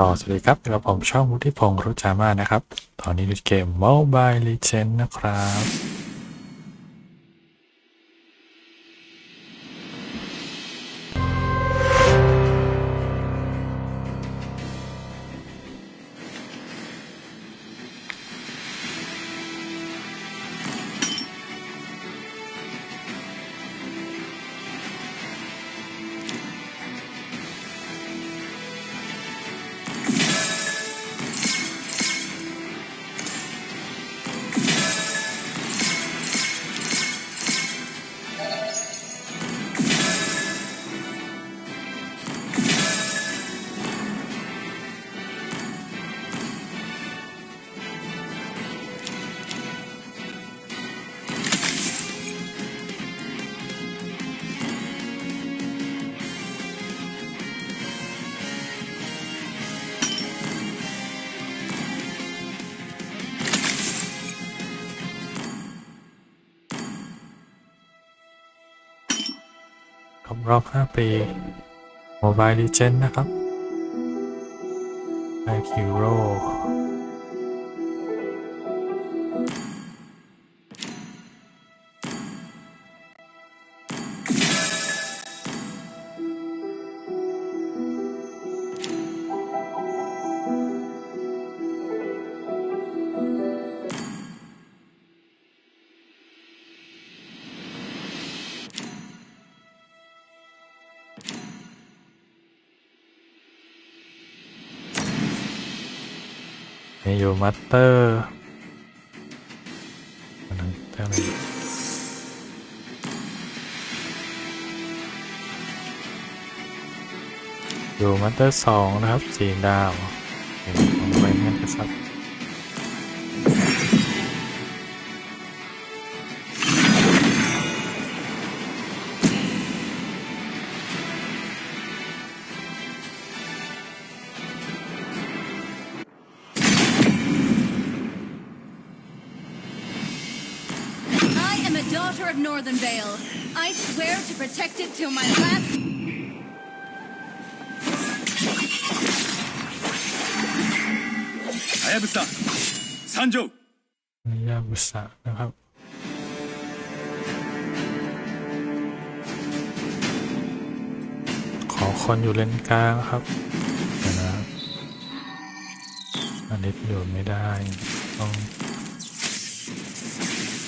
ก็สวัสดีครับกับผมช่องวุฒิพงศ์รุจามานะครับ ตอนนี้ดูเกม Mobile Legends นะครับ รอบ 5 ปี Mobile Legend นะครับไอคิว มัตเตอร์อันนั้นแค่ไหนดูมัตเตอร์สองนะครับสี่ดาวเดี๋ยวผมไปนั่นกันสัก protected till my last. Hayabusa, Sanjo. Hayabusa, นะครับ ขอคนอยู่เลนกลางครับเดี๋ยวนะอันนี้อยู่ไม่ได้ ต้อง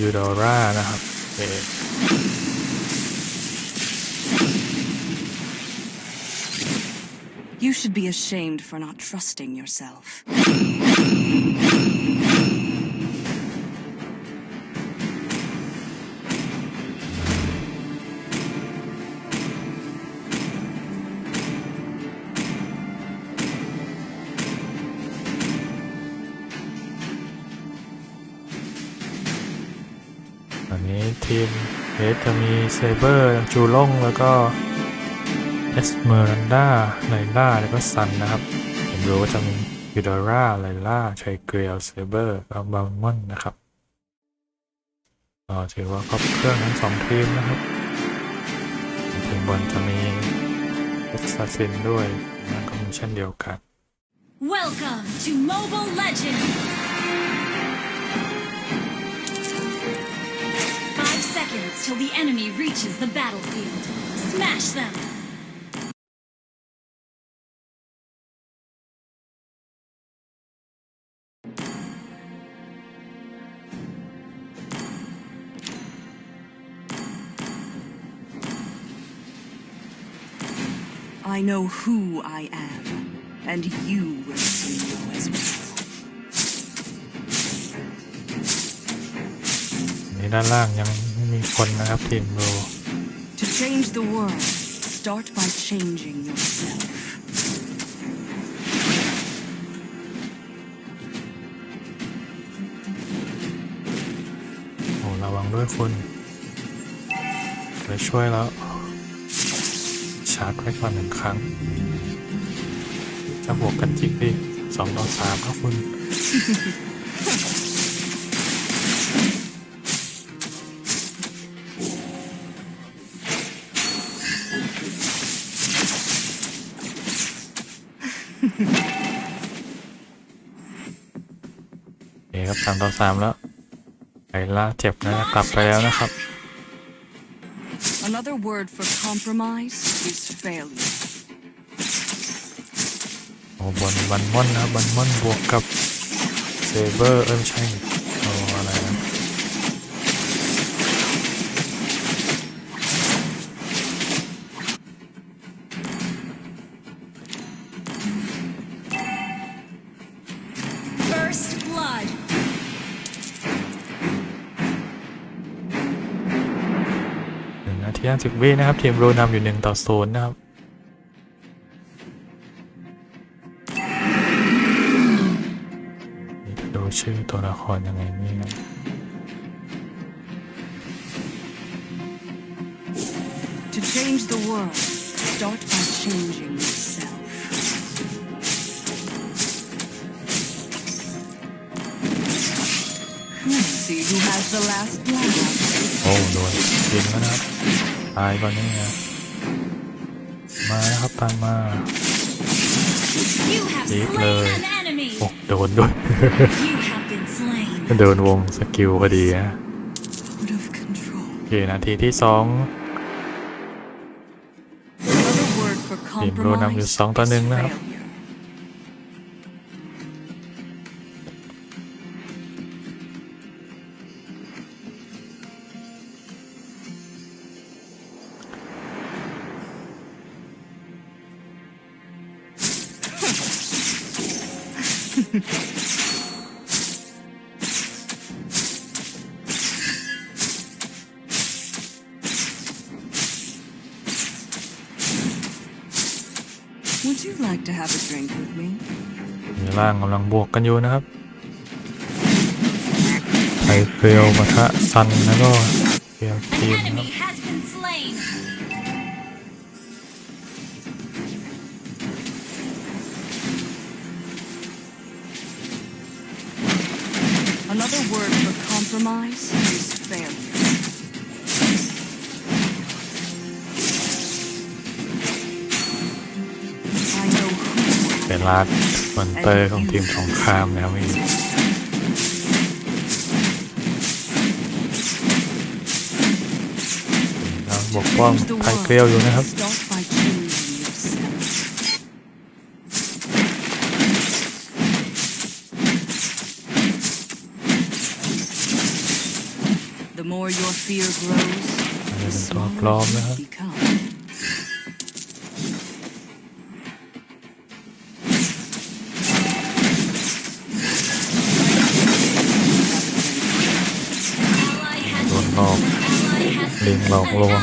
ยูโดรานะครับเอ You should be ashamed for not trusting yourself. .อันนี้ทีมเฮดจะมีเซเบอร์จูล่งแล้วก็ เอสเมอรันดาไลล่าแล้วก็ซันนะครับเห็นดูว่าจะมียูโดราไลล่าไชเกรียลเซเบอร์แล้วบาลมอนนะครับถือว่าครบเครื่องทั้งสองทีมนะครับทีมบนจะมีเอสซัสซินด้วยนั่นก็มีเช่นเดียวกัน Welcome to Mobile Legends! Five seconds till the enemy reaches the battlefield. Smash them! I know who I am, and you will soon know as well. อันนี้ด้านล่างยังไม่มีคนนะครับทีมโร To change the world, start by changing yourself. โอ้ระวังด้วยคุณไปช่วยแล้ว ชา ร์จไว้ก่อนหนึ่งครั้งจะบวกกันจริงดิสองต่อสามครับคุณเอเครับสามต่อสามแล้วไอล่าเจ็บนะกลับไปแล้วนะครับ Another word for compromise is failure. โอ้บนบันมอนนะครับบันมอนบวกกับเซเบอร์เออไม่ใช่ 90 วินะครับ ทีมโรนำอยู่หนึ่งต่อ0นนะครับดูชื่อตัวละครยังไงนี่นโอ้โดนยิงนะครับายก่อนนี่นะมาแล้วครับตามมา You have Deep slain love. an enemy. โอ้โดนด้วย You have been slain. โดนวงสกิลพอดีนะ Out of control. โอเคนาทีที่สอง Another word for ทีมรูนำอยู่ compromise สองต่อหนึ่ง is นะครับ 'Would you like to have a drink with me? มีร่างกำลังบวกกันอยู่นะครับไทเฟลปะทะซันแล้วก็เฟลทีมครับ who เป็นลาดมอนเตอร์ของทีมสงครามนะครับนี่เราบกป้อง change the ไทเฟลอยู่นะครับ Start by changing yourself. The more your fear grows, อันนี้ the เป็นตัวปลอ smaller มนะครับ ลิงหลอกลวง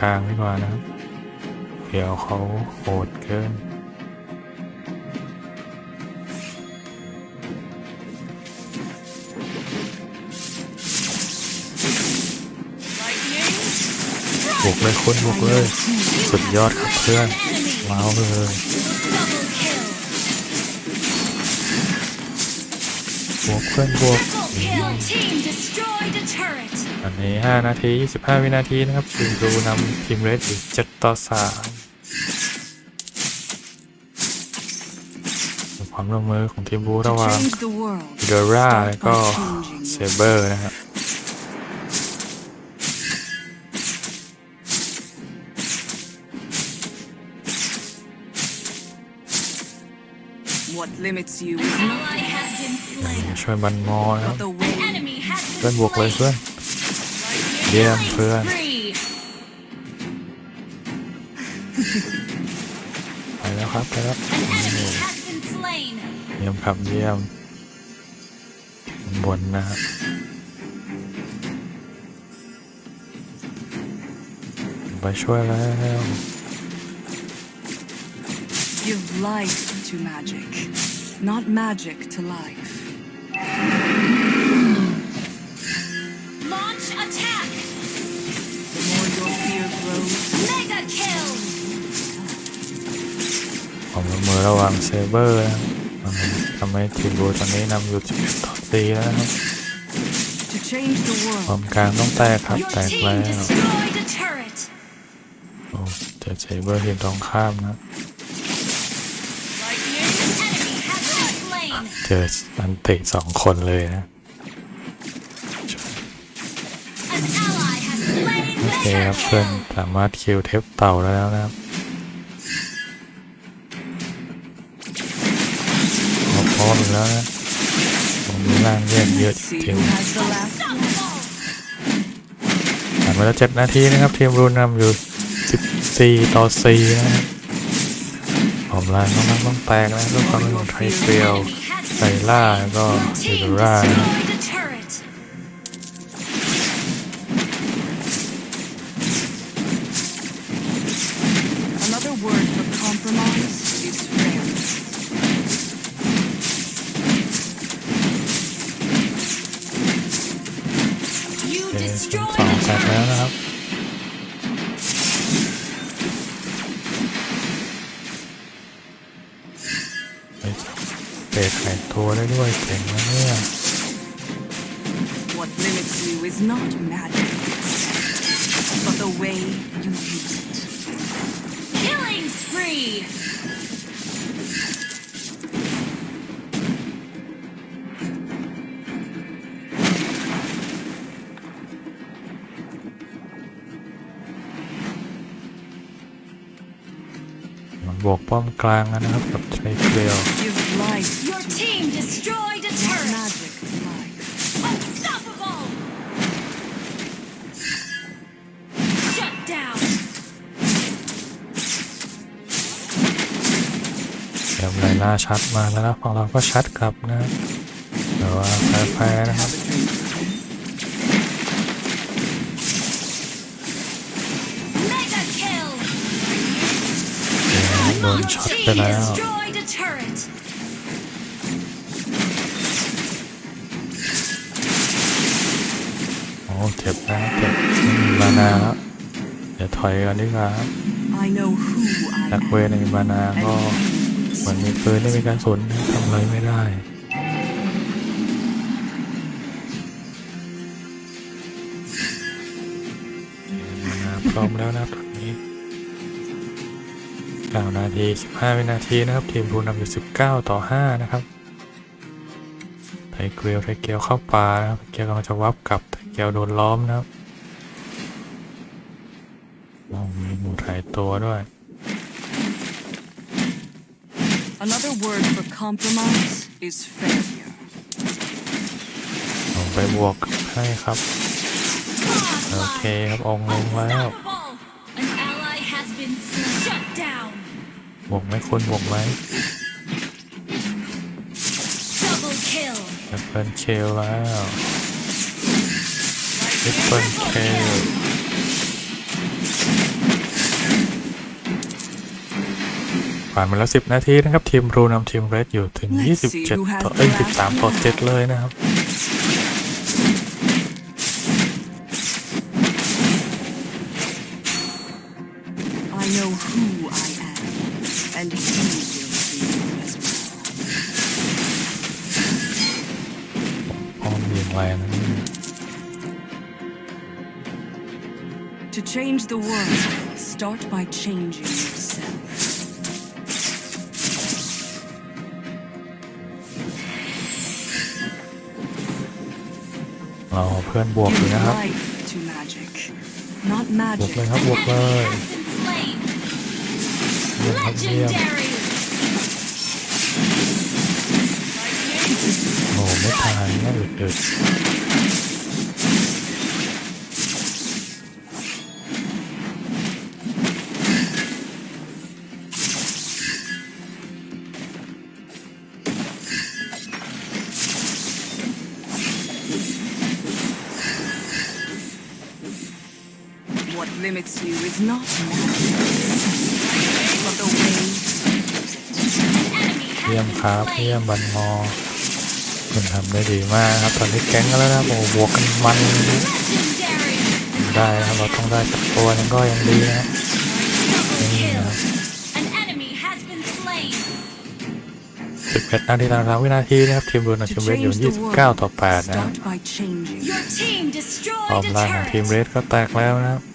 กลางดีกว่านะครับ เดี๋ยวเขาโหดเกินบวกเลยคุณบวกเลย สุดยอดครับเพื่อนว้าวเลยบวกเพื่อนบวก Triple kill. Team destroyed a turret. อันนี้ 5 นาที 25 วินาทีนะครับทีมดูนำทีมเรดอยู่7ต่อ3ความร่วมมือของทีมบูระห To ว่าง change the world, เดอร่า start แล้วก็ by changing เซ yourself. เบอร์นะครับ What limits you is Ally not has been slain. ช่วยบันมอนะครับ but the way Enemy has เพื่อน been บวกเลย slain. เพื่อน Lightning เยี่ยม killing เพื่อน spree. ไปแล้วครับไปแล้ว An enemy has been slain. เยี่ยมครับเยี่ยมบนนะครับไปช่วยแล้ว give life to to magic, not magic to life. Launch attack! The more your fear grows, Mega kill! ผมละมือระหว่างเซเบอร์นะครับทำให้ทีมบูตอนนี้นำอยู่11ต่อ4แล้วนะครับ to change the ควา world, มกลางต้องแตกครับ Your แตก team แล้ว destroyed a turret! โอ้เจอเซเบอร์ทีมตรงข้ามนะ An enemy has been slain! เจออันติสองคนเลยนะ โอเคครับเพื่อนสามารถคิวเทปเต่าได้แล้วนะครับเราพร้อมแล้วนะตรงนี้ล่างแยกเยอะจริงผ่านมาแล้วเจ็ดนาทีนะครับทีมรูนนำอยู่สิบสี่ต่อสี่นะครับผมลางต้องต้องแตกนะด้วยความเป็นของไทยเกลียว ไซล่าก็ Your ฮิ team โดรา เตะไข่ตัวได้ด้วยเก่งนะเนี่ย What limits you is not magic, but the way you use it. Killing spree! มันบวกป้อมกลางแล้วนะครับกับไทยเกลี เดี๋ยวไลล่าชัดมาแล้วนะของเราก็ชัดกลับนะแต่ว่าแพ้ๆนะครับ Mega kill! โดน Your ช็อต team ไปแล้ว destroyed a turret! โอ้เจ็บนะเจ็บไม่มีมานาแล้วเดี๋ยวถอยกันดีกว่าครับ I know who I จากเว am, ในมานา and ก็ you เห มือนมีปืนไม่มีการสนทำอะไรไม่ได้พร้อมแล้วนะครับตอนนี้9นาที15วินาทีนะครับ ทีมรูนำอยู่19 ต่อ 5 นะครับ ไทยเกลียวไทยเกลียวเข้าป่านะครับไทเกลียวกำลังจะวับกลับไทเกลียวโดนล้อมนะครับมีหมูถ่ายตัวด้วย Another word for compromise is failure. ผมไปบวกให้ครับ โอเคครับองค์ลงแล้ว Unstoppable! An ally has been slain. Shut down! บวกไหมคุณบวกไหม Double kill! แอปเปิลเคลแล้วแอปเปิลเคล ผ่านมาแล้ว10 นาทีนะครับ ทีมรูนำทีมเรดอยู่ถึง 27 ต่อเอ้ย13 ต่อ 7 เลยนะครับ I know who I am, and you will be as well. อ้อมยิงแรงนะเนี่ย To change the world, start by changing yourself. เราเพื่อนบวกอยู่ Give นะครับ life to magic, not บวก magic. เลยครับบวกเลย Has been slain! เยี่ยมครับเยี่ยม Legendary! โอ้โหไม่ทายนะอึดๆ What it. An enemy เยี่ยมครับเยี่ยมบันมอคุณทำได้ดีมากครับตอนนี้แก๊งกันแล้วนะโอ้โหบวกกันมัน Legendary. ได้ครับเราต้องได้สักตัวนึงก็ยังดีนะครับ Double Yeah. kill. An enemy has been slain. 11นาทีตามวินาทีนะครับทีมรูนกับที To มเรดอยู่ change the 29 world, ต่อ 8 นะครับ start by changing. Your team พร้อม destroyed a ล่างของทีม turret. เรดก็แตกแล้วนะครับค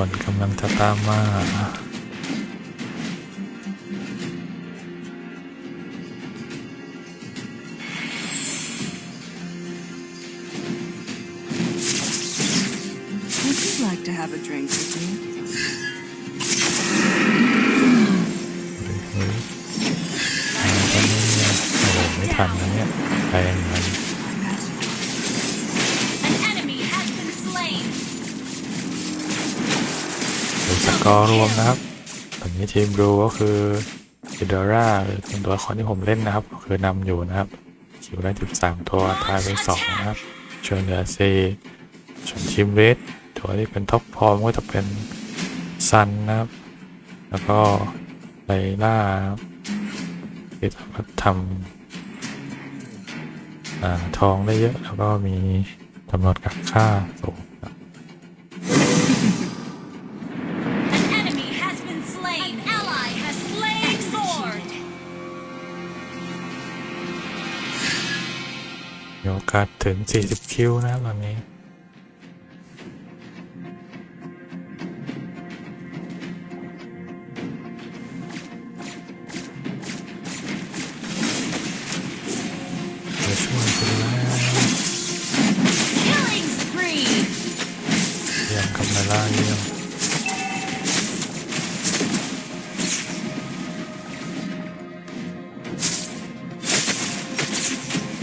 อมบนกำลังจะตามมา Would you like to have a drink with me? เฮ้ยมาตอนนี้เนี่ยโอ้โหไม่ทันนะเนี่ยแรงมัน An enemy has been slain. ดูสก อร์รวมนะครับตอนนี้ทีมรูก็คืออิดอร่าเป็นตัวละครที่ผมเล่นนะครับ ก็คือนำอยู่นะครับคิวได้13 ตัวทายไป2นะครับชวนเหลือ4ส่วนทีมเรดตัวที่เป็นท็อปฟอร์มก็จะเป็นซันนะครับ แล้วก็ไลล่าครับที่สามารถทำอทองได้เยอะ แล้วก็มีจำนวนกับค่าสูง โอกาสถึง 40 คิวนะครับตอนนี้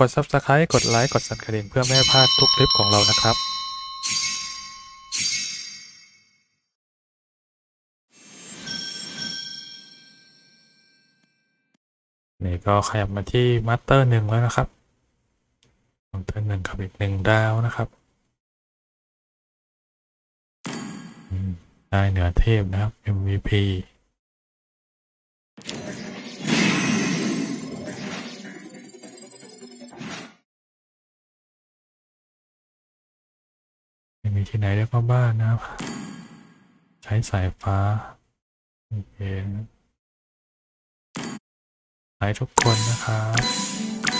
กด subscribe กดไลค์ กดสั่นกระดิ่งเพื่อไม่ให้พลาดทุกคลิปของเรานะครับ นี่ก็ขยับมาที่มาสเตอร์หนึ่งแล้วนะครับมาสเตอร์หนึ่งกับอีกหนึ่งดาวนะครับ มได้เหนือเทพนะครับ MVP ไม่มีที่ไหนเรียกว่าบ้านนะครับ ใช้สายฟ้าโอเคนะใช้ทุกคนนะครับ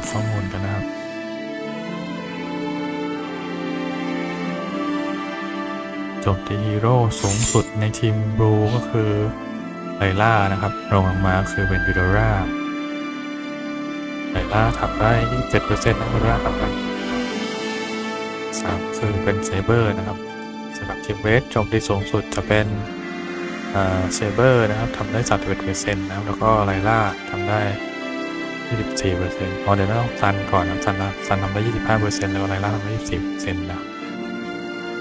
มาดูข้อมูลกันนะครับจมตีฮีโร่สูงสุดในทีมบลูก็คือไลล่านะครับรองลงมาคือเวนวิโดราไลล่าทำได้27%นะเวนวิโดราทำได้สามคือเป็นเซเบอร์นะครับสำหรับทีมเวสจมตีสูงสุดจะเป็นเซเบอร์นะครับทำได้31%นะครับแล้วก็ไลล่าทำได้ 24%พอร์เซ็นต์เอาเดี๋ยวเราต้องซันก่อนนะซันนะซันทำได้25%แล้วไลล่าทำได้24%นะครับ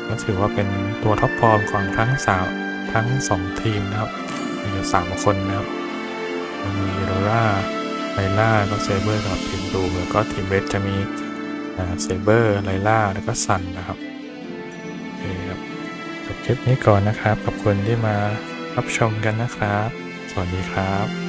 ก็ถือว่าเป็นตัวท็อปฟอร์มของทั้งสาวทั้งสองทีมนะครับมีอยู่สามคนนะครับมีโรราไลล่าก็เซเบอร์สำหรับทีมดูแล้วก็ทีมเรดจะมีเซเบอร์ไลล่าแล้วก็ซันนะครับโอเคครับจบคลิปนี้ก่อนนะครับขอบคุณที่มารับชมกันนะครับ สวัสดีครับ